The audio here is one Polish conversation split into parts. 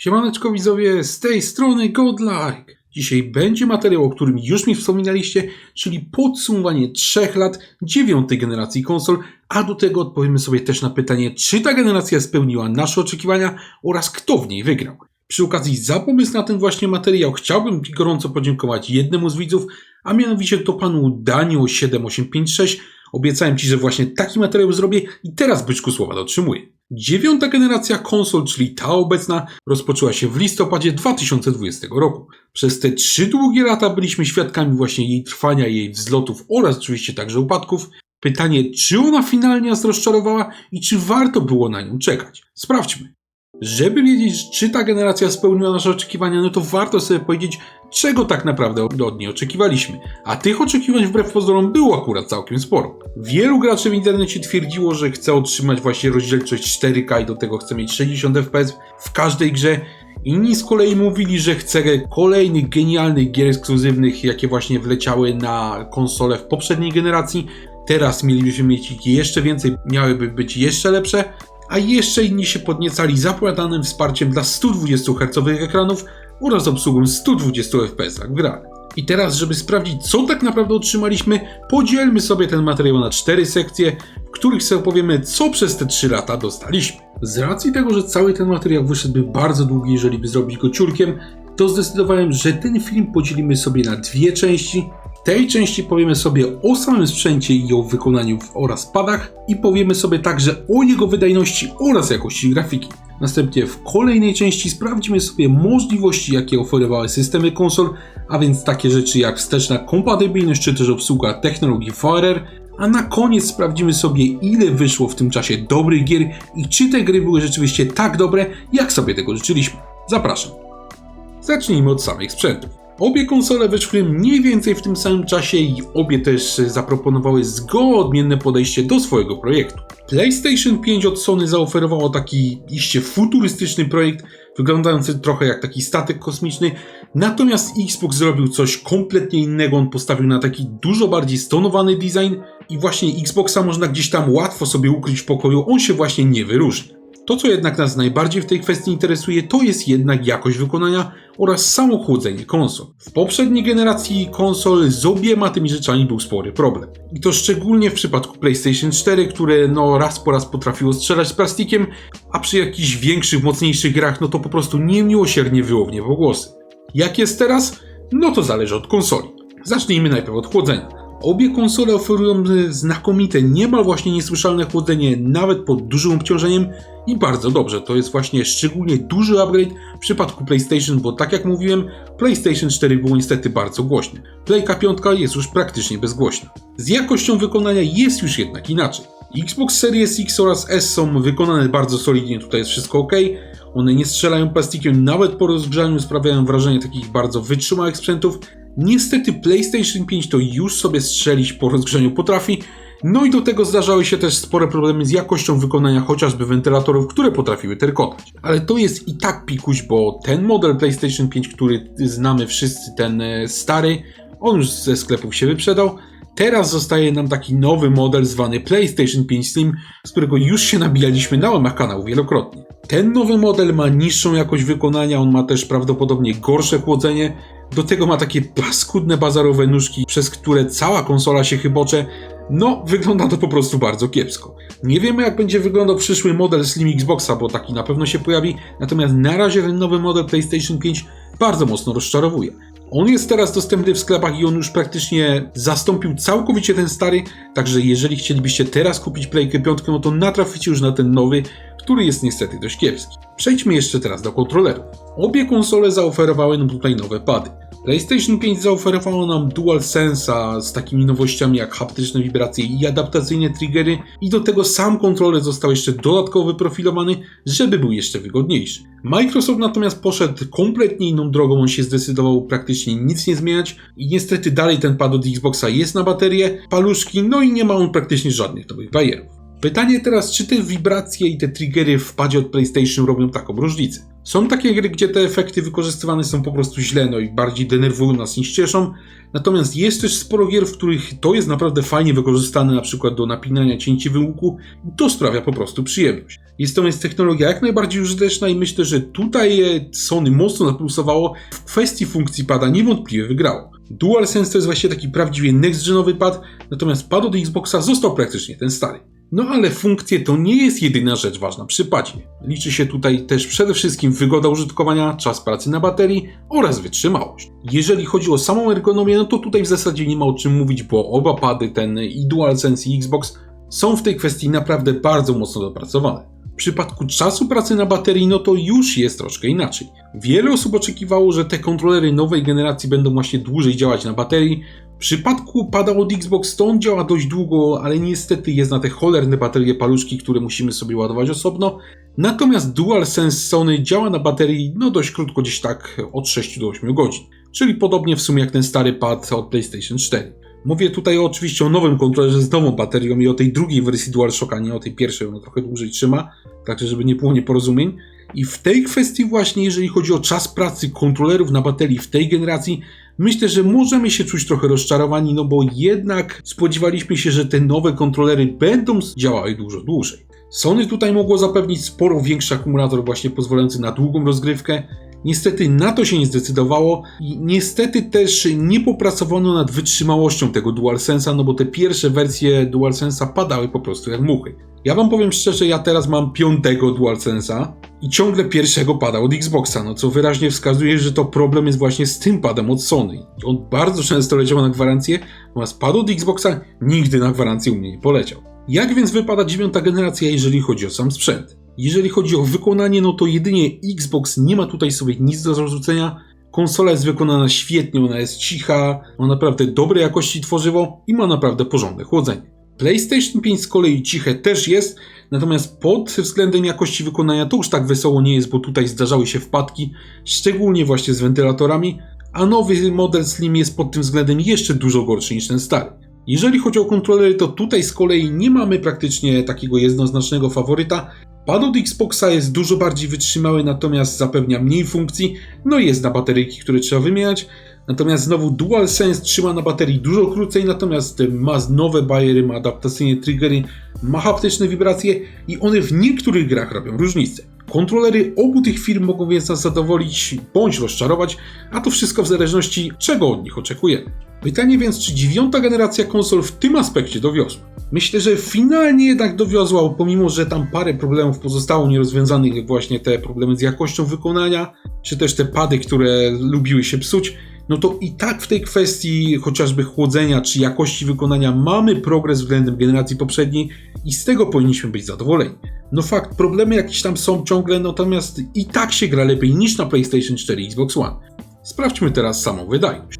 Siemaneczko widzowie, z tej strony Godlike. Dzisiaj będzie materiał, o którym już mi wspominaliście, czyli podsumowanie 3 lat dziewiątej generacji konsol, a do tego odpowiemy sobie też na pytanie, czy ta generacja spełniła nasze oczekiwania oraz kto w niej wygrał. Przy okazji za pomysł na ten właśnie materiał chciałbym gorąco podziękować jednemu z widzów, a mianowicie to panu Danio7856. Obiecałem ci, że właśnie taki materiał zrobię i teraz byczku słowa dotrzymuję. Dziewiąta generacja konsol, czyli ta obecna, rozpoczęła się w listopadzie 2020 roku. Przez te trzy długie lata byliśmy świadkami właśnie jej trwania, jej wzlotów oraz oczywiście także upadków. Pytanie, czy ona finalnie nas rozczarowała i czy warto było na nią czekać? Sprawdźmy. Żeby wiedzieć, czy ta generacja spełniła nasze oczekiwania, no to warto sobie powiedzieć, czego tak naprawdę od niej oczekiwaliśmy. A tych oczekiwań wbrew pozorom było akurat całkiem sporo. Wielu graczy w internecie twierdziło, że chce otrzymać właśnie rozdzielczość 4K i do tego chce mieć 60 FPS w każdej grze. Inni z kolei mówili, że chce kolejnych genialnych gier ekskluzywnych, jakie właśnie wleciały na konsole w poprzedniej generacji. Teraz mielibyśmy mieć ich jeszcze więcej, miałyby być jeszcze lepsze, a jeszcze inni się podniecali zapowiadanym wsparciem dla 120 Hz ekranów oraz obsługą 120 FPS w grach. I teraz, żeby sprawdzić, co tak naprawdę otrzymaliśmy, podzielmy sobie ten materiał na cztery sekcje, w których sobie opowiemy, co przez te 3 lata dostaliśmy. Z racji tego, że cały ten materiał wyszedłby bardzo długi, jeżeli by zrobić go ciurkiem, to zdecydowałem, że ten film podzielimy sobie na dwie części. Tej części powiemy sobie o samym sprzęcie i o wykonaniu oraz padach i powiemy sobie także o jego wydajności oraz jakości grafiki. Następnie w kolejnej części sprawdzimy sobie możliwości, jakie oferowały systemy konsol, a więc takie rzeczy jak wsteczna kompatybilność czy też obsługa technologii VRR, a na koniec sprawdzimy sobie ile wyszło w tym czasie dobrych gier i czy te gry były rzeczywiście tak dobre, jak sobie tego życzyliśmy. Zapraszam. Zacznijmy od samych sprzętów. Obie konsole wyszły mniej więcej w tym samym czasie i obie też zaproponowały zgoła odmienne podejście do swojego projektu. PlayStation 5 od Sony zaoferowało taki iście futurystyczny projekt, wyglądający trochę jak taki statek kosmiczny, natomiast Xbox zrobił coś kompletnie innego, on postawił na taki dużo bardziej stonowany design i właśnie Xboxa można gdzieś tam łatwo sobie ukryć w pokoju, on się właśnie nie wyróżnia. To, co jednak nas najbardziej w tej kwestii interesuje, to jest jednak jakość wykonania oraz samo chłodzenie konsol. W poprzedniej generacji konsol z obiema tymi rzeczami był spory problem. I to szczególnie w przypadku PlayStation 4, które no raz po raz potrafiło strzelać z plastikiem, a przy jakichś większych, mocniejszych grach no to po prostu niemiłosiernie wyło w niebo głosy. Jak jest teraz? No to zależy od konsoli. Zacznijmy najpierw od chłodzenia. Obie konsole oferują znakomite, niemal właśnie niesłyszalne chłodzenie, nawet pod dużym obciążeniem i bardzo dobrze. To jest właśnie szczególnie duży upgrade w przypadku PlayStation, bo tak jak mówiłem, PlayStation 4 było niestety bardzo głośne. Playka 5 jest już praktycznie bezgłośna. Z jakością wykonania jest już jednak inaczej. Xbox Series X oraz S są wykonane bardzo solidnie, tutaj jest wszystko ok. One nie strzelają plastikiem, nawet po rozgrzaniu sprawiają wrażenie takich bardzo wytrzymałych sprzętów. Niestety PlayStation 5 to już sobie strzelić po rozgrzaniu potrafi, no i do tego zdarzały się też spore problemy z jakością wykonania chociażby wentylatorów, które potrafiły terkotać. Ale to jest i tak pikuś, bo ten model PlayStation 5, który znamy wszyscy, ten e, stary, on już ze sklepów się wyprzedał. Teraz zostaje nam taki nowy model zwany PlayStation 5 Slim, z którego już się nabijaliśmy na łamach kanału wielokrotnie. Ten nowy model ma niższą jakość wykonania, on ma też prawdopodobnie gorsze chłodzenie, do tego ma takie paskudne bazarowe nóżki, przez które cała konsola się chybocze. No, wygląda to po prostu bardzo kiepsko. Nie wiemy, jak będzie wyglądał przyszły model Slim Xboxa, bo taki na pewno się pojawi, natomiast na razie ten nowy model PlayStation 5 bardzo mocno rozczarowuje. On jest teraz dostępny w sklepach i on już praktycznie zastąpił całkowicie ten stary, także jeżeli chcielibyście teraz kupić Playkę 5, no to natraficie już na ten nowy, który jest niestety dość kiepski. Przejdźmy jeszcze teraz do kontrolerów. Obie konsole zaoferowały nam tutaj nowe pady. PlayStation 5 zaoferowało nam DualSense'a z takimi nowościami jak haptyczne wibracje i adaptacyjne triggery i do tego sam kontroler został jeszcze dodatkowo wyprofilowany, żeby był jeszcze wygodniejszy. Microsoft natomiast poszedł kompletnie inną drogą, on się zdecydował praktycznie nic nie zmieniać i niestety dalej ten pad od Xboxa jest na baterię, paluszki, no i nie ma on praktycznie żadnych nowych bajerów. Pytanie teraz, czy te wibracje i te triggery w padzie od PlayStation robią taką różnicę? Są takie gry, gdzie te efekty wykorzystywane są po prostu źle, no i bardziej denerwują nas niż cieszą. Natomiast jest też sporo gier, w których to jest naprawdę fajnie wykorzystane, na przykład do napinania cięci wyłuku i to sprawia po prostu przyjemność. Jest to więc technologia jak najbardziej użyteczna i myślę, że tutaj e, Sony mocno napulsowało. W kwestii funkcji pada niewątpliwie wygrało. DualSense to jest właśnie taki prawdziwie next-genowy pad, natomiast pad od Xboxa został praktycznie ten stary. No ale funkcje to nie jest jedyna rzecz ważna przy padzie. Liczy się tutaj też przede wszystkim wygoda użytkowania, czas pracy na baterii oraz wytrzymałość. Jeżeli chodzi o samą ergonomię, no to tutaj w zasadzie nie ma o czym mówić, bo oba pady, ten i DualSense i Xbox, są w tej kwestii naprawdę bardzo mocno dopracowane. W przypadku czasu pracy na baterii, no to już jest troszkę inaczej. Wiele osób oczekiwało, że te kontrolery nowej generacji będą właśnie dłużej działać na baterii. W przypadku pada od Xbox to on działa dość długo, ale niestety jest na te cholerne baterie paluszki, które musimy sobie ładować osobno. Natomiast DualSense Sony działa na baterii no dość krótko, gdzieś tak od 6 do 8 godzin. Czyli podobnie w sumie jak ten stary pad od PlayStation 4. Mówię tutaj oczywiście o nowym kontrolerze z nową baterią i o tej drugiej wersji DualShocka, nie o tej pierwszej, ona trochę dłużej trzyma, także żeby nie było nieporozumień. I w tej kwestii właśnie, jeżeli chodzi o czas pracy kontrolerów na baterii w tej generacji, myślę, że możemy się czuć trochę rozczarowani, no bo jednak spodziewaliśmy się, że te nowe kontrolery będą działały dużo dłużej. Sony tutaj mogło zapewnić sporo większy akumulator właśnie pozwalający na długą rozgrywkę, Niestety na to się nie zdecydowało i niestety też nie popracowano nad wytrzymałością tego DualSense'a, no bo te pierwsze wersje DualSense'a padały po prostu jak muchy. Ja wam powiem szczerze, ja teraz mam piątego DualSense'a i ciągle pierwszego pada od Xboxa, no co wyraźnie wskazuje, że to problem jest właśnie z tym padem od Sony. On bardzo często leciał na gwarancję, natomiast pad od Xboxa nigdy na gwarancję u mnie nie poleciał. Jak więc wypada dziewiąta generacja, jeżeli chodzi o sam sprzęt? Jeżeli chodzi o wykonanie, no to jedynie Xbox nie ma tutaj sobie nic do zarzucenia. Konsola jest wykonana świetnie, ona jest cicha, ma naprawdę dobrej jakości tworzywo i ma naprawdę porządne chłodzenie. PlayStation 5 z kolei ciche też jest, natomiast pod względem jakości wykonania to już tak wesoło nie jest, bo tutaj zdarzały się wpadki, szczególnie właśnie z wentylatorami, a nowy model Slim jest pod tym względem jeszcze dużo gorszy niż ten stary. Jeżeli chodzi o kontrolery, to tutaj z kolei nie mamy praktycznie takiego jednoznacznego faworyta, Pad od Xboxa jest dużo bardziej wytrzymały, natomiast zapewnia mniej funkcji, no i jest na bateryjki, które trzeba wymieniać. Natomiast znowu DualSense trzyma na baterii dużo krócej, natomiast ma nowe bariery, ma adaptacyjne triggery, ma haptyczne wibracje i one w niektórych grach robią różnicę. Kontrolery obu tych firm mogą więc nas zadowolić bądź rozczarować, a to wszystko w zależności czego od nich oczekujemy. Pytanie więc, czy dziewiąta generacja konsol w tym aspekcie dowiozła? Myślę, że finalnie jednak dowiozła, pomimo że tam parę problemów pozostało nierozwiązanych, jak właśnie te problemy z jakością wykonania, czy też te pady, które lubiły się psuć, no to i tak w tej kwestii chociażby chłodzenia czy jakości wykonania mamy progres względem generacji poprzedniej i z tego powinniśmy być zadowoleni. No fakt, problemy jakieś tam są ciągle, natomiast i tak się gra lepiej niż na PlayStation 4 i Xbox One. Sprawdźmy teraz samą wydajność.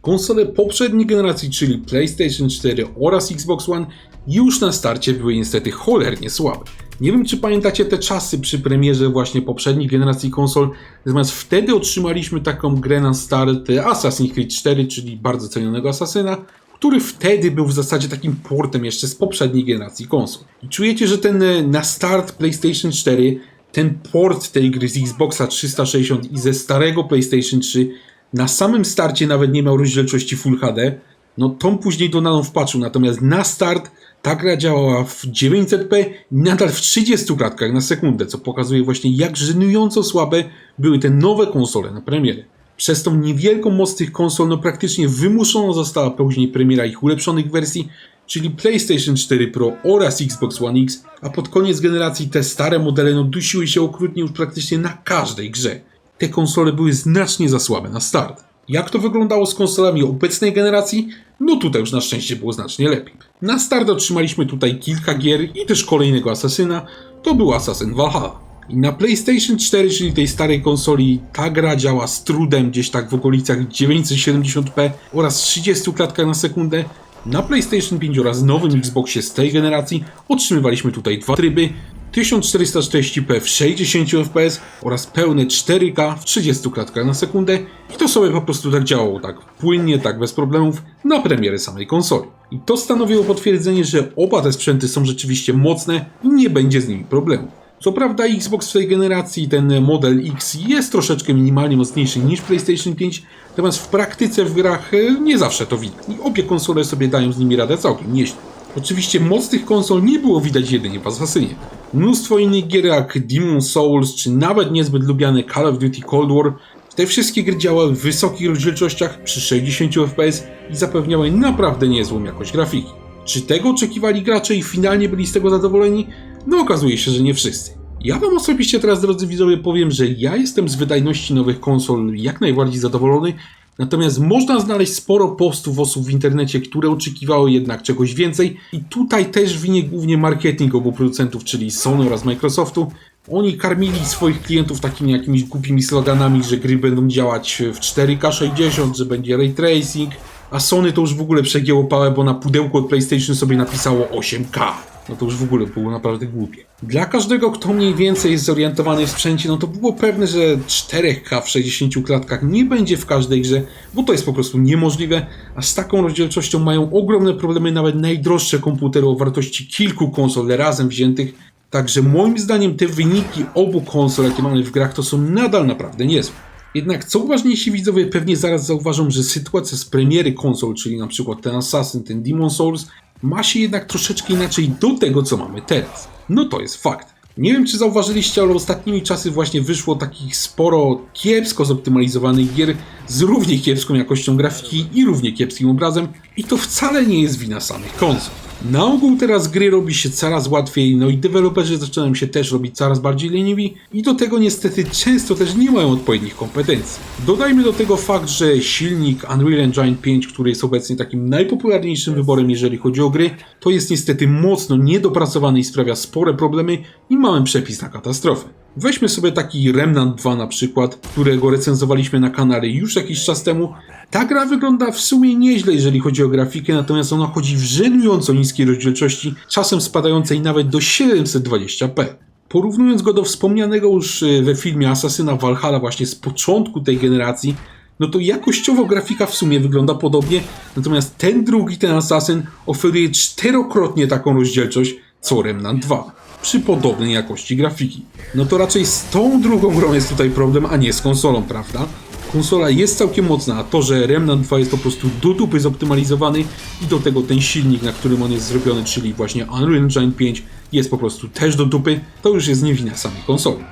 Konsole poprzedniej generacji, czyli PlayStation 4 oraz Xbox One, już na starcie były niestety cholernie słabe. Nie wiem, czy pamiętacie te czasy przy premierze właśnie poprzedniej generacji konsol, natomiast wtedy otrzymaliśmy taką grę na start Assassin's Creed 4, czyli bardzo cenionego asasyna, który wtedy był w zasadzie takim portem jeszcze z poprzedniej generacji konsol. I czujecie, że ten e, na start PlayStation 4, ten port tej gry z Xboxa 360 i ze starego PlayStation 3 na samym starcie nawet nie miał rozdzielczości Full HD, no tą później dodaną wpatrzył, natomiast na start ta gra działała w 900p i nadal w 30 klatkach na sekundę, co pokazuje właśnie jak żenująco słabe były te nowe konsole na premierę. Przez tą niewielką moc tych konsol no praktycznie wymuszona została później premiera ich ulepszonych wersji, czyli PlayStation 4 Pro oraz Xbox One X, a pod koniec generacji te stare modele no dusiły się okrutnie już praktycznie na każdej grze. Te konsole były znacznie za słabe na start. Jak to wyglądało z konsolami obecnej generacji? No tutaj już na szczęście było znacznie lepiej. Na start otrzymaliśmy tutaj kilka gier i też kolejnego asasyna, to był Assassin Valhalla. I na PlayStation 4, czyli tej starej konsoli, ta gra działa z trudem gdzieś tak w okolicach 970p oraz 30 klatkach na sekundę. Na PlayStation 5 oraz nowym Xboxie z tej generacji otrzymywaliśmy tutaj dwa tryby, 1440p w 60 fps oraz pełne 4K w 30 klatkach na sekundę i to sobie po prostu tak działało, tak płynnie, tak bez problemów na premierę samej konsoli. I to stanowiło potwierdzenie, że oba te sprzęty są rzeczywiście mocne i nie będzie z nimi problemu. Co prawda Xbox w tej generacji, ten model X jest troszeczkę minimalnie mocniejszy niż PlayStation 5, natomiast w praktyce w grach e, nie zawsze to widać. I obie konsole sobie dają z nimi radę całkiem nieźle. Oczywiście moc tych konsol nie było widać jedynie w Assassinie. Mnóstwo innych gier jak Demon Souls, czy nawet niezbyt lubiane Call of Duty Cold War, te wszystkie gry działały w wysokich rozdzielczościach przy 60 fps i zapewniały naprawdę niezłą jakość grafiki. Czy tego oczekiwali gracze i finalnie byli z tego zadowoleni? No okazuje się, że nie wszyscy. Ja wam osobiście teraz, drodzy widzowie, powiem, że ja jestem z wydajności nowych konsol jak najbardziej zadowolony, natomiast można znaleźć sporo postów osób w internecie, które oczekiwały jednak czegoś więcej i tutaj też winie głównie marketing obu producentów, czyli Sony oraz Microsoftu. Oni karmili swoich klientów takimi jakimiś głupimi sloganami, że gry będą działać w 4K 60, że będzie ray tracing, a Sony to już w ogóle przegięło pałę, bo na pudełku od PlayStation sobie napisało 8K. No to już w ogóle było naprawdę głupie. Dla każdego, kto mniej więcej jest zorientowany w sprzęcie, no to było pewne, że 4K w 60 klatkach nie będzie w każdej grze, bo to jest po prostu niemożliwe, a z taką rozdzielczością mają ogromne problemy nawet najdroższe komputery o wartości kilku konsol razem wziętych, Także moim zdaniem te wyniki obu konsol, jakie mamy w grach, to są nadal naprawdę niezłe. Jednak co ważniejsi widzowie pewnie zaraz zauważą, że sytuacja z premiery konsol, czyli na przykład ten Assassin, ten Demon Souls, ma się jednak troszeczkę inaczej do tego, co mamy teraz. No to jest fakt. Nie wiem, czy zauważyliście, ale ostatnimi czasy właśnie wyszło takich sporo kiepsko zoptymalizowanych gier z równie kiepską jakością grafiki i równie kiepskim obrazem i to wcale nie jest wina samych konsol. Na ogół teraz gry robi się coraz łatwiej, no i deweloperzy zaczynają się też robić coraz bardziej leniwi i do tego niestety często też nie mają odpowiednich kompetencji. Dodajmy do tego fakt, że silnik Unreal Engine 5, który jest obecnie takim najpopularniejszym wyborem jeżeli chodzi o gry, to jest niestety mocno niedopracowany i sprawia spore problemy i mamy przepis na katastrofę. Weźmy sobie taki Remnant 2 na przykład, którego recenzowaliśmy na kanale już jakiś czas temu. Ta gra wygląda w sumie nieźle, jeżeli chodzi o grafikę, natomiast ona chodzi w żenująco niskiej rozdzielczości, czasem spadającej nawet do 720p. Porównując go do wspomnianego już e, we filmie Asasyna Valhalla właśnie z początku tej generacji, no to jakościowo grafika w sumie wygląda podobnie, natomiast ten drugi, ten Assassin, oferuje czterokrotnie taką rozdzielczość co Remnant 2 przy podobnej jakości grafiki. No to raczej z tą drugą grą jest tutaj problem, a nie z konsolą, prawda? Konsola jest całkiem mocna, a to, że Remnant 2 jest po prostu do dupy zoptymalizowany i do tego ten silnik, na którym on jest zrobiony, czyli właśnie Unreal Engine 5 jest po prostu też do dupy, to już jest nie wina samej konsoli.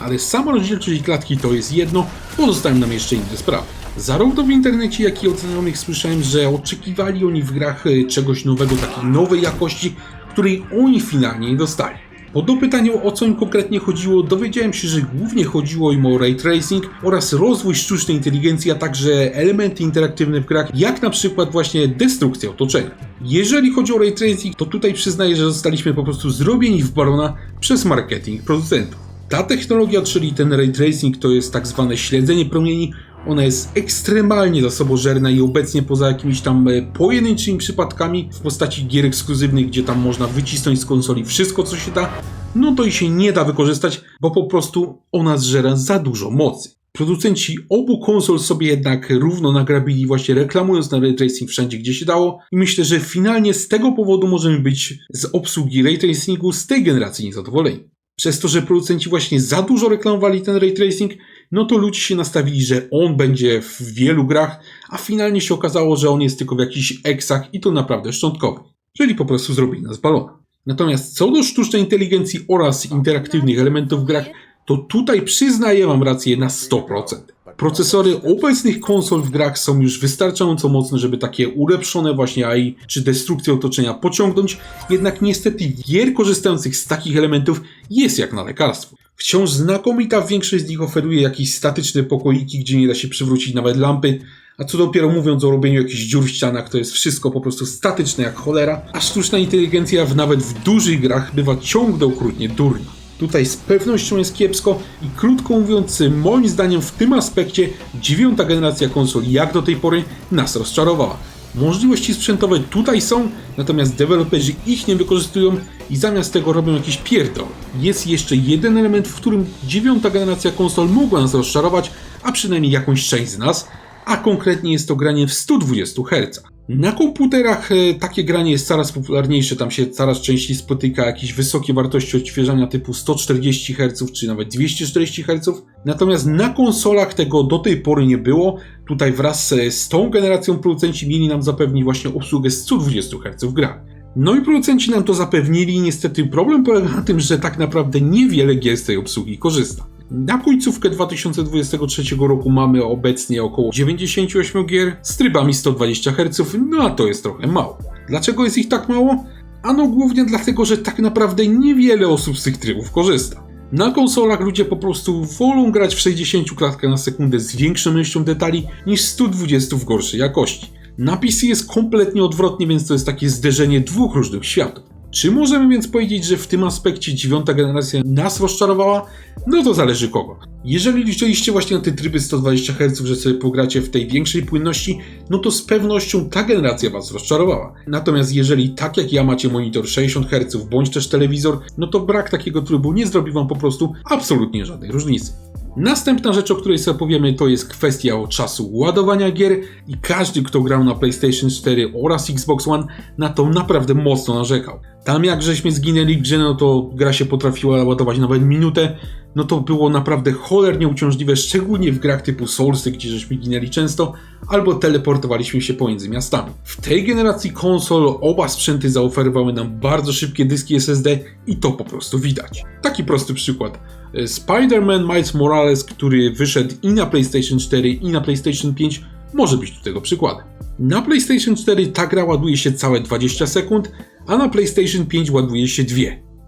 Ale sama rozdzielczość klatki to jest jedno, pozostają nam jeszcze inne sprawy. Zarówno w internecie, jak i od znajomych słyszałem, że oczekiwali oni w grach e, czegoś nowego, takiej nowej jakości, której oni finalnie nie dostali. Po dopytaniu o co im konkretnie chodziło, dowiedziałem się, że głównie chodziło im o ray tracing oraz rozwój sztucznej inteligencji, a także elementy interaktywne w grach, jak na przykład właśnie destrukcja otoczenia. Jeżeli chodzi o ray tracing, to tutaj przyznaję, że zostaliśmy po prostu zrobieni w barona przez marketing producentów. Ta technologia, czyli ten ray tracing, to jest tak zwane śledzenie promieni, ona jest ekstremalnie zasobożerna i obecnie poza jakimiś tam e, pojedynczymi przypadkami w postaci gier ekskluzywnych, gdzie tam można wycisnąć z konsoli wszystko co się da, no to i się nie da wykorzystać, bo po prostu ona zżera za dużo mocy. Producenci obu konsol sobie jednak równo nagrabili właśnie reklamując na ray tracing wszędzie gdzie się dało i myślę, że finalnie z tego powodu możemy być z obsługi ray tracingu z tej generacji niezadowoleni. Przez to, że producenci właśnie za dużo reklamowali ten ray tracing, no to ludzie się nastawili, że on będzie w wielu grach, a finalnie się okazało, że on jest tylko w jakichś eksach i to naprawdę szczątkowy. Czyli po prostu zrobili nas balona. Natomiast co do sztucznej inteligencji oraz interaktywnych elementów w grach, to tutaj przyznaję wam rację na 100%. Procesory obecnych konsol w grach są już wystarczająco mocne, żeby takie ulepszone właśnie AI czy destrukcję otoczenia pociągnąć, jednak niestety gier korzystających z takich elementów jest jak na lekarstwo. Wciąż znakomita większość z nich oferuje jakieś statyczne pokoiki, gdzie nie da się przywrócić nawet lampy, a co dopiero mówiąc o robieniu jakichś dziur w ścianach, to jest wszystko po prostu statyczne jak cholera, a sztuczna inteligencja w nawet w dużych grach bywa ciągle okrutnie durna. Tutaj z pewnością jest kiepsko i krótko mówiąc, moim zdaniem w tym aspekcie dziewiąta generacja konsol jak do tej pory nas rozczarowała. Możliwości sprzętowe tutaj są, natomiast deweloperzy ich nie wykorzystują i zamiast tego robią jakiś pierdol. Jest jeszcze jeden element, w którym dziewiąta generacja konsol mogła nas rozczarować, a przynajmniej jakąś część z nas, a konkretnie jest to granie w 120 Hz. Na komputerach e, takie granie jest coraz popularniejsze, tam się coraz częściej spotyka jakieś wysokie wartości odświeżania typu 140 Hz czy nawet 240 Hz. Natomiast na konsolach tego do tej pory nie było. Tutaj wraz e, z tą generacją producenci mieli nam zapewnić właśnie obsługę 120 Hz w grach. No i producenci nam to zapewnili niestety problem polega na tym, że tak naprawdę niewiele gier z tej obsługi korzysta. Na końcówkę 2023 roku mamy obecnie około 98 gier z trybami 120 Hz, no a to jest trochę mało. Dlaczego jest ich tak mało? Ano głównie dlatego, że tak naprawdę niewiele osób z tych trybów korzysta. Na konsolach ludzie po prostu wolą grać w 60 klatkach na sekundę z większą ilością detali niż 120 w gorszej jakości. Na PC jest kompletnie odwrotnie, więc to jest takie zderzenie dwóch różnych światów. Czy możemy więc powiedzieć, że w tym aspekcie dziewiąta generacja nas rozczarowała? No to zależy kogo. Jeżeli liczyliście właśnie na te tryby 120 Hz, że sobie pogracie w tej większej płynności, no to z pewnością ta generacja was rozczarowała. Natomiast jeżeli tak jak ja macie monitor 60 Hz bądź też telewizor, no to brak takiego trybu nie zrobi wam po prostu absolutnie żadnej różnicy. Następna rzecz, o której sobie powiemy, to jest kwestia czasu ładowania gier i każdy, kto grał na PlayStation 4 oraz Xbox One, na to naprawdę mocno narzekał. Tam jak żeśmy zginęli grze, no to gra się potrafiła ładować nawet minutę, no to było naprawdę cholernie uciążliwe, szczególnie w grach typu Soulsy, gdzie żeśmy ginęli często, albo teleportowaliśmy się pomiędzy miastami. W tej generacji konsol oba sprzęty zaoferowały nam bardzo szybkie dyski SSD i to po prostu widać. Taki prosty przykład. Spider-Man Miles Morales, który wyszedł i na PlayStation 4 i na PlayStation 5 może być do tego przykładem. Na PlayStation 4 ta gra ładuje się całe 20 sekund, a na PlayStation 5 ładuje się 2.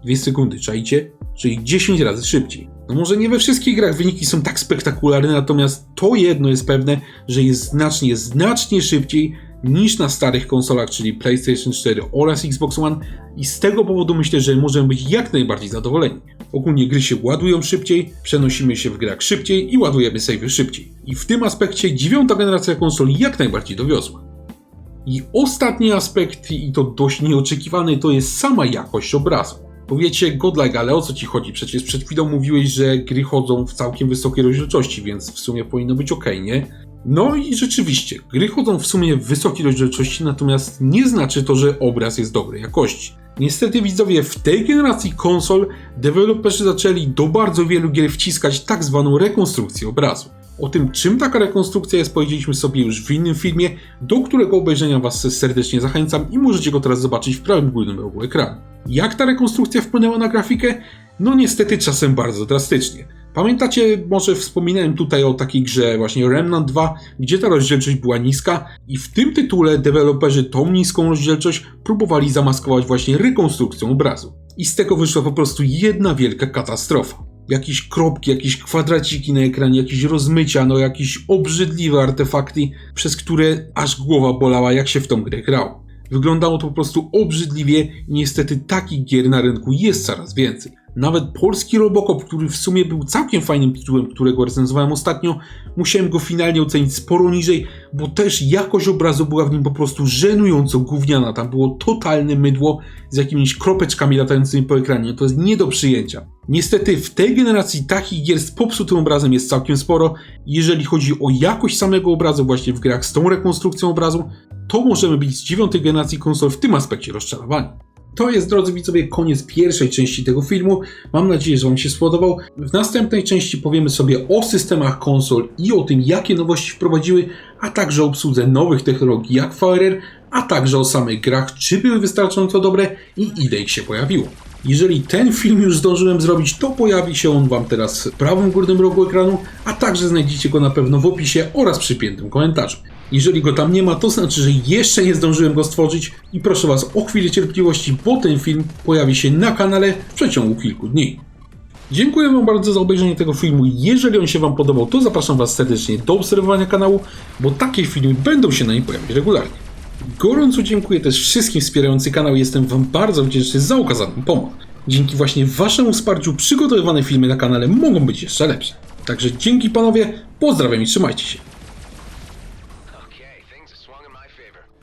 2 sekundy, czajcie? Czyli 10 razy szybciej. No może nie we wszystkich grach wyniki są tak spektakularne, natomiast to jedno jest pewne, że jest znacznie, znacznie szybciej niż na starych konsolach, czyli PlayStation 4 oraz Xbox One i z tego powodu myślę, że możemy być jak najbardziej zadowoleni. Ogólnie gry się ładują szybciej, przenosimy się w grach szybciej i ładujemy savey szybciej. I w tym aspekcie dziewiąta generacja konsol jak najbardziej dowiozła. I ostatni aspekt, i to dość nieoczekiwany, to jest sama jakość obrazu. Powiecie, Godlike, ale o co ci chodzi? Przecież przed chwilą mówiłeś, że gry chodzą w całkiem wysokiej rozdzielczości, więc w sumie powinno być ok, nie? No i rzeczywiście, gry chodzą w sumie w wysokiej rozdzielczości, natomiast nie znaczy to, że obraz jest dobrej jakości. Niestety widzowie, w tej generacji konsol deweloperzy zaczęli do bardzo wielu gier wciskać tak zwaną rekonstrukcję obrazu. O tym, czym taka rekonstrukcja jest, powiedzieliśmy sobie już w innym filmie, do którego obejrzenia Was serdecznie zachęcam i możecie go teraz zobaczyć w prawym górnym rogu ekranu. Jak ta rekonstrukcja wpłynęła na grafikę? No niestety czasem bardzo drastycznie. Pamiętacie, może wspominałem tutaj o takiej grze właśnie Remnant 2, gdzie ta rozdzielczość była niska i w tym tytule deweloperzy tą niską rozdzielczość próbowali zamaskować właśnie rekonstrukcją obrazu. I z tego wyszła po prostu jedna wielka katastrofa. Jakieś kropki, jakieś kwadraciki na ekranie, jakieś rozmycia, no jakieś obrzydliwe artefakty, przez które aż głowa bolała jak się w tą grę grało. Wyglądało to po prostu obrzydliwie i niestety takich gier na rynku jest coraz więcej. Nawet polski Robocop, który w sumie był całkiem fajnym tytułem, którego recenzowałem ostatnio, musiałem go finalnie ocenić sporo niżej, bo też jakość obrazu była w nim po prostu żenująco gówniana. Tam było totalne mydło z jakimiś kropeczkami latającymi po ekranie. To jest nie do przyjęcia. Niestety w tej generacji takich gier z popsutym obrazem jest całkiem sporo. Jeżeli chodzi o jakość samego obrazu właśnie w grach z tą rekonstrukcją obrazu, to możemy być z dziewiątej generacji konsol w tym aspekcie rozczarowani. To jest, drodzy widzowie, koniec pierwszej części tego filmu. Mam nadzieję, że Wam się spodobał. W następnej części powiemy sobie o systemach konsol i o tym, jakie nowości wprowadziły, a także o obsłudze nowych technologii jak VRR, a także o samych grach, czy były wystarczająco dobre i ile ich się pojawiło. Jeżeli ten film już zdążyłem zrobić, to pojawi się on Wam teraz w prawym górnym rogu ekranu, a także znajdziecie go na pewno w opisie oraz przypiętym komentarzu. Jeżeli go tam nie ma, to znaczy, że jeszcze nie zdążyłem go stworzyć i proszę Was o chwilę cierpliwości, bo ten film pojawi się na kanale w przeciągu kilku dni. Dziękuję Wam bardzo za obejrzenie tego filmu. Jeżeli on się Wam podobał, to zapraszam Was serdecznie do obserwowania kanału, bo takie filmy będą się na nim pojawiać regularnie. Gorąco dziękuję też wszystkim wspierającym kanał. Jestem Wam bardzo wdzięczny za okazaną pomoc. Dzięki właśnie Waszemu wsparciu przygotowywane filmy na kanale mogą być jeszcze lepsze. Także dzięki panowie, pozdrawiam i trzymajcie się.